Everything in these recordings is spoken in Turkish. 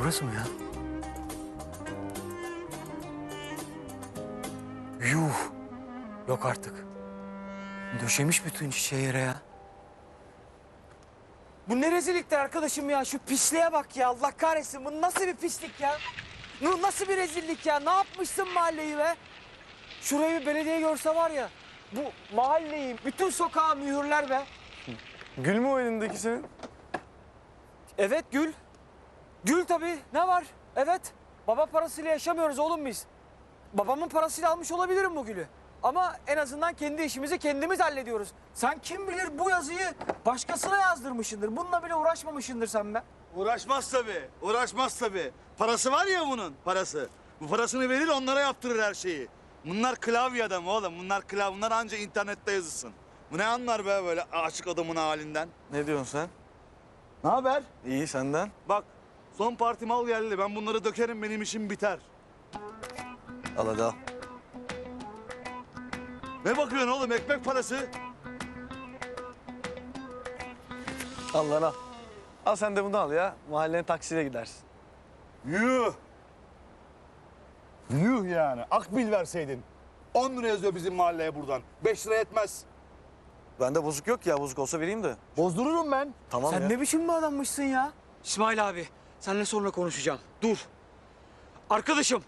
burası mı ya? Yuh. Yok artık. Döşemiş bütün çiçeği yere ya. Bu ne rezillikti arkadaşım ya? Şu pisliğe bak ya. Allah kahretsin. Bu nasıl bir pislik ya? Bu nasıl bir rezillik ya? Ne yapmışsın mahalleyi be? Şurayı bir belediye görse var ya. Bu mahalleyi, bütün sokağı mühürler be. Gül mü o elindeki senin? Evet Gül. Gül tabii. Ne var? Evet. Baba parasıyla yaşamıyoruz oğlum biz. Babamın parasıyla almış olabilirim bu gülü. Ama en azından kendi işimizi kendimiz hallediyoruz. Sen kim bilir bu yazıyı başkasına yazdırmışsındır. Bununla bile uğraşmamışsındır sen be. Uğraşmaz tabii. Uğraşmaz tabii. Parası var ya bunun parası. Bu parasını verir onlara yaptırır her şeyi. Bunlar klavye adamı oğlum. Bunlar klavye. Bunlar anca internette yazılsın. Bu ne anlar be böyle aşık adamın halinden. Ne diyorsun sen? Ne haber? İyi senden. Bak son parti mal geldi. Ben bunları dökerim benim işim biter. Al hadi al. Ne bakıyorsun oğlum ekmek parası? Al lan al. Al sen de bunu al ya. Mahallenin taksiyle gidersin. Yuh. Yuh yani. Akbil verseydin. 10 lira yazıyor bizim mahalleye buradan. 5 lira etmez. Bende bozuk yok ya. Bozuk olsa vereyim de. Bozdururum ben. Tamam sen ya. ne biçim bir adammışsın ya? İsmail abi, seninle sonra konuşacağım. Dur. Arkadaşım,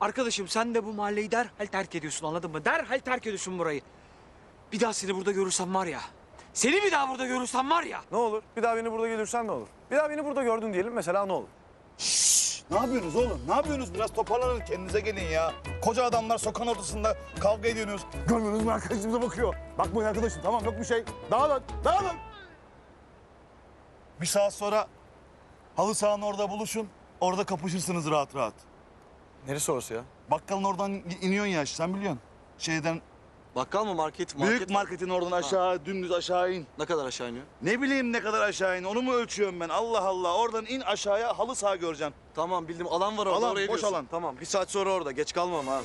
arkadaşım sen de bu mahalleyi derhal terk ediyorsun anladın mı? Derhal terk ediyorsun burayı. Bir daha seni burada görürsem var ya. Seni bir daha burada görürsem var ya. Ne olur? Bir daha beni burada görürsen ne olur? Bir daha beni burada gördün diyelim mesela ne olur? Ne yapıyorsunuz oğlum? Ne yapıyorsunuz? Biraz toparlanın kendinize gelin ya. Koca adamlar sokağın ortasında kavga ediyorsunuz. Görmüyorsunuz mu arkadaşımıza bakıyor. Bakmayın arkadaşım tamam yok bir şey. Dağılın, dağılın. Bir saat sonra halı sahanın orada buluşun. Orada kapışırsınız rahat rahat. Neresi orası ya? Bakkalın oradan iniyorsun ya sen biliyorsun. Şeyden Bakkal mı market? büyük marketin oradan aşağı dümdüz aşağı in. Ne kadar aşağı iniyor? Ne bileyim ne kadar aşağı in onu mu ölçüyorum ben Allah Allah. Oradan in aşağıya halı saha göreceksin. Tamam bildim alan var orada Alan, oraya boş diyorsun. alan. Tamam bir saat sonra orada geç kalmam ha.